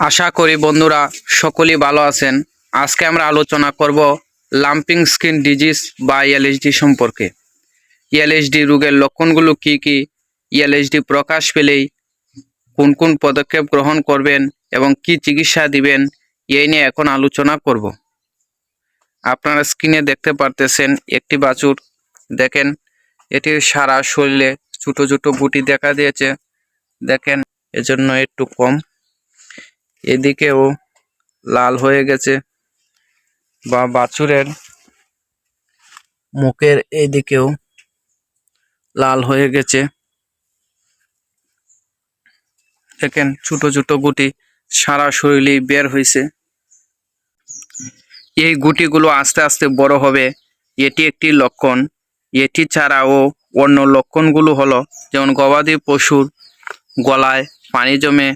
আশা করি বন্ধুরা সকলেই ভালো আছেন। আজকে আমরা আলোচনা করব লাম্পিং স্কিন ডিজিজ বা এলএইচডি সম্পর্কে। এলএইচডি রোগের লক্ষণগুলো কি কি? এলএইচডি প্রকাশ পেলেই কোন কোন পদক্ষেপ গ্রহণ করবেন এবং কি চিকিৎসা দিবেন, এই নিয়ে এখন আলোচনা করব। আপনারা স্ক্রিনে দেখতে পারতেছেন একটি বাছুর। দেখেন, এটির সারা শরীরে ছোটো ছোটো গুটি দেখা দিয়েছে। দেখেন, এজন্য একটু কম। এদিকেও লাল হয়ে গেছে বা বাছুরের মুখের এদিকেও লাল হয়ে গেছে। দেখেন ছোট ছোট গুটি সারা শরীরে বের হয়েছে এই গুটিগুলো আস্তে আস্তে বড় হবে। এটি একটি লক্ষণ। এটি ছাড়াও অন্য লক্ষণগুলো হলো, যেমন গবাদি পশুর গলায় পানি জমে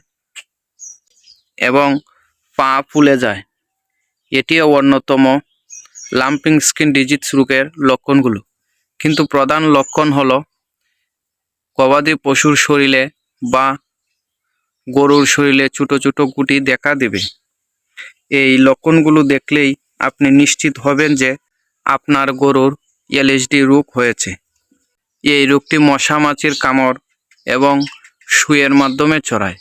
পা ফুলে যায়। এটিও অন্যতম লাম্পিং স্কিন ডিজিজ রোগের লক্ষণগুলো। কিন্তু প্রধান লক্ষণ হল গবাদি পশুর শরীরে বা গরুর শরীরে ছোটো ছোটো গুটি দেখা দেবে। এই লক্ষণগুলো দেখলেই আপনি নিশ্চিত হবেন যে আপনার গরুর এলএসডি রোগ হয়েছে। এই রোগটি মশা মাছির কামড় এবং শুয়ের মাধ্যমে ছড়ায়।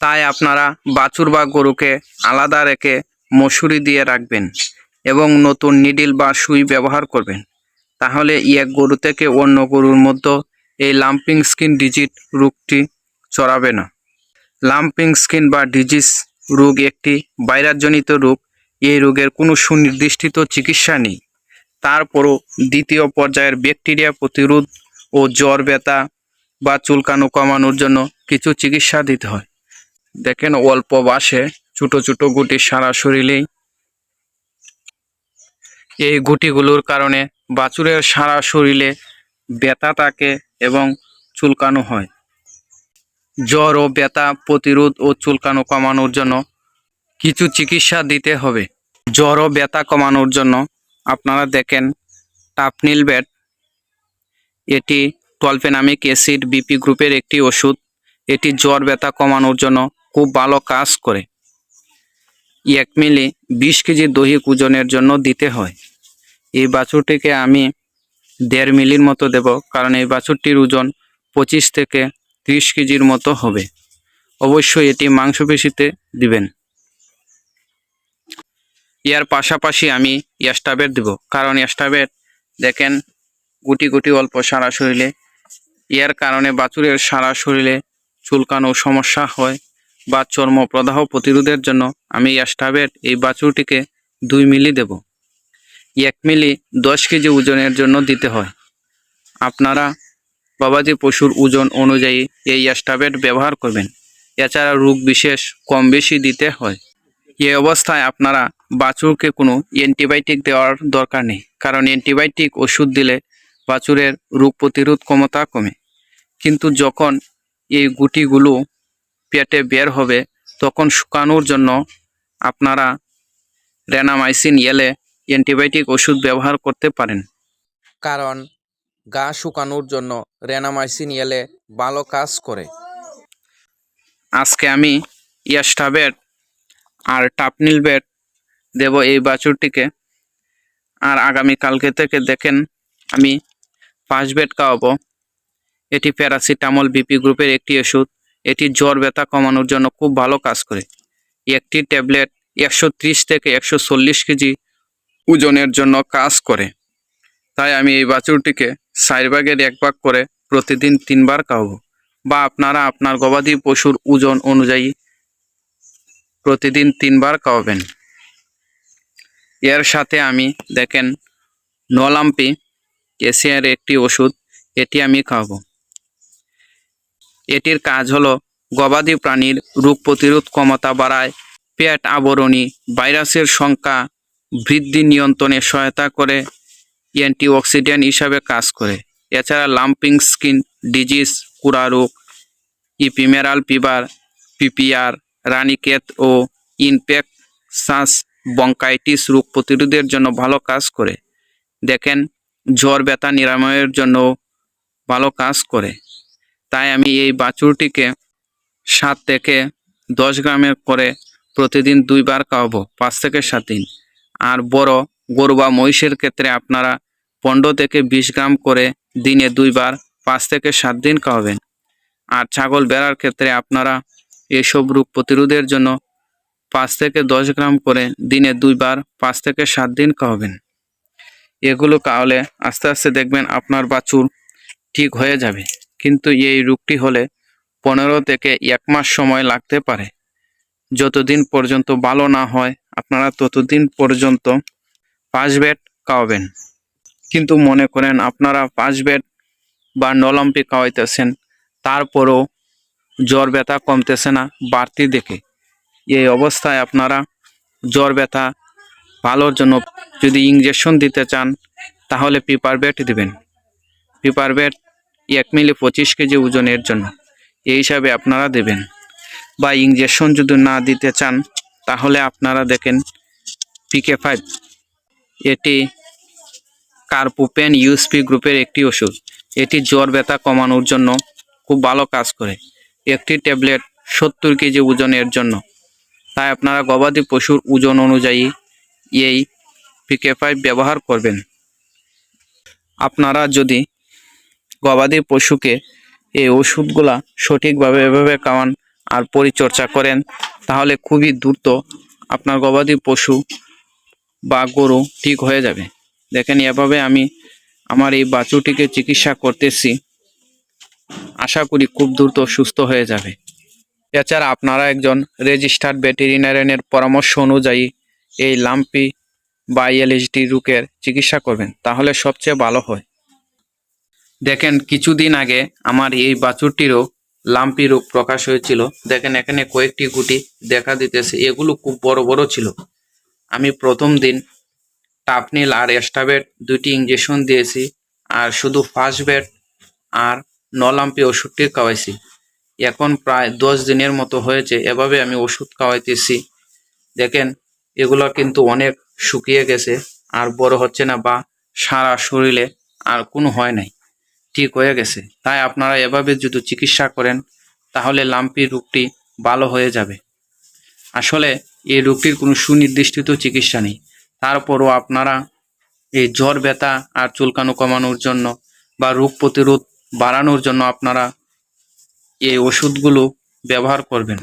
তাই আপনারা বাছুর বা গরুকে আলাদা রেখে মশুরি দিয়ে রাখবেন এবং নতুন নিডিল বা সুই ব্যবহার করবেন। তাহলে এক গরু থেকে অন্য গরুর মধ্যে এই লাম্পিং স্কিন ডিজিট রোগটি চড়াবে না। লাম্পিং স্কিন বা ডিজিজ রোগ একটি ভাইরাসজনিত রোগ। এই রোগের কোনো সুনির্দিষ্ট চিকিৎসা নেই। তারপরও দ্বিতীয় পর্যায়ের ব্যাকটেরিয়া প্রতিরোধ ও জ্বর, ব্যথা বা চুলকানো কমানোর জন্য কিছু চিকিৎসা দিতে হয়। দেখেন অল্প বাসে, ছোট ছোট গুটি সারা শরীরেই। এই গুটিগুলোর কারণে বাছুরের সারা শরীরে ব্যথা থাকে এবং চুলকানো হয়। জ্বর ও ব্যথা প্রতিরোধ ও চুলকানো কমানোর জন্য কিছু চিকিৎসা দিতে হবে। জ্বর ও ব্যথা কমানোর জন্য আপনারা দেখেন টাপনিল ব্যাট। এটি টলফেনামিক অ্যাসিড বিপি গ্রুপের একটি ওষুধ। এটি জ্বর, ব্যথা কমানোর জন্য খুব ভালো কাজ করে। এক মিলি বিশ কেজি দৈহিক ওজনের জন্য দিতে হয়। এই বাছুরটিকে আমি দেড় মিলির মতো দেব, কারণ এই বাছুরটির ওজন পঁচিশ থেকে ত্রিশ কেজির মতো হবে। অবশ্যই এটি মাংসপেশিতে দিবেন। ইয়ার পাশাপাশি আমি অ্যাস্টাবেট দেব, কারণ অ্যাস্টাবেট দেখেন গুটি গুটি অল্প সারা শরীরে। ইয়ার কারণে বাছুরের সারা শরীরে চুলকানো সমস্যা হয়। বা চর্ম প্রদাহ প্রতিরোধের জন্য আমি অ্যাস্টাবেট এই বাছুরটিকে দুই মিলি দেব। এক মিলি দশ কেজি ওজনের জন্য দিতে হয়। আপনারা গবাদি পশুর ওজন অনুযায়ী এই অ্যাস্টাবেট ব্যবহার করবেন। এছাড়া রোগ বিশেষ কম বেশি দিতে হয়। এই অবস্থায় আপনারা বাছুরকে কোনো অ্যান্টিবায়োটিক দেওয়ার দরকার নেই, কারণ অ্যান্টিবায়োটিক ওষুধ দিলে বাছুরের রোগ প্রতিরোধ ক্ষমতা কমে। কিন্তু যখন এই গুটিগুলো পেটে বের হবে তখন শুকানোর জন্য আপনারা রেনামাইসিন এলে অ্যান্টিবায়োটিক ওষুধ ব্যবহার করতে পারেন। কারণ গা শুকানোর জন্য রেনামাইসিন এলে ভালো কাজ করে। আজকে আমি ইয়াস্টাবেট আর টাপনিল বেড দেব এই বাছুরটিকে। আর আগামী কালকে থেকে দেখেন আমি পাঁচ বেড খাওয়াবো। এটি প্যারাসিটামল বিপি গ্রুপের একটি ওষুধ। এটি জ্বর, ব্যথা কমানোর জন্য খুব ভালো কাজ করে। একটি ট্যাবলেট একশো ত্রিশ থেকে একশো চল্লিশ কেজি ওজনের জন্য কাজ করে। তাই আমি এই বাছুরটিকে চার ভাগের এক ভাগ করে প্রতিদিন তিনবার খাওয়াবো বা আপনারা আপনার গবাদি পশুর ওজন অনুযায়ী প্রতিদিন তিনবার খাওয়াবেন। এর সাথে আমি দেখেন নলাম্পি এশিয়ার একটি ওষুধ, এটি আমি খাওয়াবো। এটির কাজ হলো গবাদি প্রাণীর রোগ প্রতিরোধ ক্ষমতা বাড়ায়, পেট আবরণী ভাইরাসের সংখ্যা বৃদ্ধি নিয়ন্ত্রণে সহায়তা করে, অ্যান্টিঅক্সিডেন্ট হিসাবে কাজ করে। এছাড়া লাম্পিং স্কিন ডিজিজ, কুড়া রোগ, ইপিমেরাল ফিভার, পিপিআর, রানিকেত ও ইনফেকশাস বঙ্কাইটিস রোগ প্রতিরোধের জন্য ভালো কাজ করে। দেখেন, জ্বর, ব্যথা নিরাময়ের জন্য ভালো কাজ করে। তাই আমি এই বাছুরটিকে সাত থেকে দশ গ্রামের করে প্রতিদিন দুইবার খাওয়াবো, পাঁচ থেকে সাত দিন। আর বড় গরু বা মহিষের ক্ষেত্রে আপনারা পনেরো থেকে বিশ গ্রাম করে দিনে দুইবার পাঁচ থেকে সাত দিন খাওয়াবেন। আর ছাগল বেড়ার ক্ষেত্রে আপনারা এসব রোগ প্রতিরোধের জন্য পাঁচ থেকে দশ গ্রাম করে দিনে দুইবার পাঁচ থেকে সাত দিন খাওয়াবেন। এগুলো খাওয়ালে আস্তে আস্তে দেখবেন আপনার বাছুর ঠিক হয়ে যাবে। কিন্তু এই রোগটি হলে পনেরো থেকে এক মাস সময় লাগতে পারে। যতদিন পর্যন্ত ভালো না হয়, আপনারা ততদিন পর্যন্ত পাঁচ বেড খাওয়াবেন। কিন্তু মনে করেন আপনারা পাঁচ বেড বা নলম্পি খাওয়াইতেছেন, তারপরও জ্বর ব্যথা কমতেছে না বাড়তি দেখে। এই অবস্থায় আপনারা জ্বর ব্যথা ভালোর জন্য যদি ইঞ্জেকশন দিতে চান, তাহলে পিপার বেট দিবেন। পিপার বেট এক মিলে পঁচিশ কেজি ওজনের জন্য। এই হিসাবে আপনারা দেবেন। বা ইঞ্জেকশন যদি না দিতে চান, তাহলে আপনারা দেখেন পিকে ফাইভ এটি কার্পুপেন ইউসপি গ্রুপের একটি ওষুধ। এটি জ্বর, ব্যথা কমানোর জন্য খুব ভালো কাজ করে। একটি ট্যাবলেট সত্তর কেজি ওজনের জন্য। তাই আপনারা গবাদি পশুর ওজন অনুযায়ী এই পিকে ফাইভ ব্যবহার করবেন। আপনারা যদি গবাদি পশুকে এই ওষুধগুলা সঠিকভাবে এভাবে খাওয়ান আর পরিচর্যা করেন, তাহলে খুবই দ্রুত আপনার গবাদি পশু বা গরু ঠিক হয়ে যাবে। দেখেন, এভাবে আমি আমার এই বাছুরটিকে চিকিৎসা করতেছি। আশা করি খুব দ্রুত সুস্থ হয়ে যাবে। এছাড়া আপনারা একজন রেজিস্টার্ড ভেটেরিনারিয়ানের পরামর্শ অনুযায়ী এই লাম্পি বা এলএসডি রোগের চিকিৎসা করবেন, তাহলে সবচেয়ে ভালো হয়। দেখেন কিছুদিন আগে আমার এই বাছুরটিরও লাম্পি রোগ প্রকাশ হয়েছিল। দেখেন এখানে কয়েকটি গুটি দেখা দিতেছে। এগুলো খুব বড় বড় ছিল। আমি প্রথম দিন টাপনিল আর এস্টাবেট দুটি ইঞ্জেকশন দিয়েছি আর শুধু ফার্স্ট বেড আর নলাম্পি ওষুধটি খাওয়াইছি। এখন প্রায় দশ দিনের মতো হয়েছে, এভাবে আমি ওষুধ খাওয়াইতেছি। দেখেন, এগুলো কিন্তু অনেক শুকিয়ে গেছে, আর বড় হচ্ছে না বা সারা শরীরে আর কোনো হয় নাই। ঠিক হয়ে গেছে। তাই আপনারা এভাবে যদি চিকিৎসা করেন, তাহলে লাম্পি রোগটি ভালো হয়ে যাবে। আসলে এই রোগটির কোনো সুনির্দিষ্ট চিকিৎসা নেই। তারপরও আপনারা এই জ্বর, ব্যথা আর চুলকানো কমানোর জন্য বা রোগ প্রতিরোধ বাড়ানোর জন্য আপনারা এই ওষুধগুলো ব্যবহার করবেন।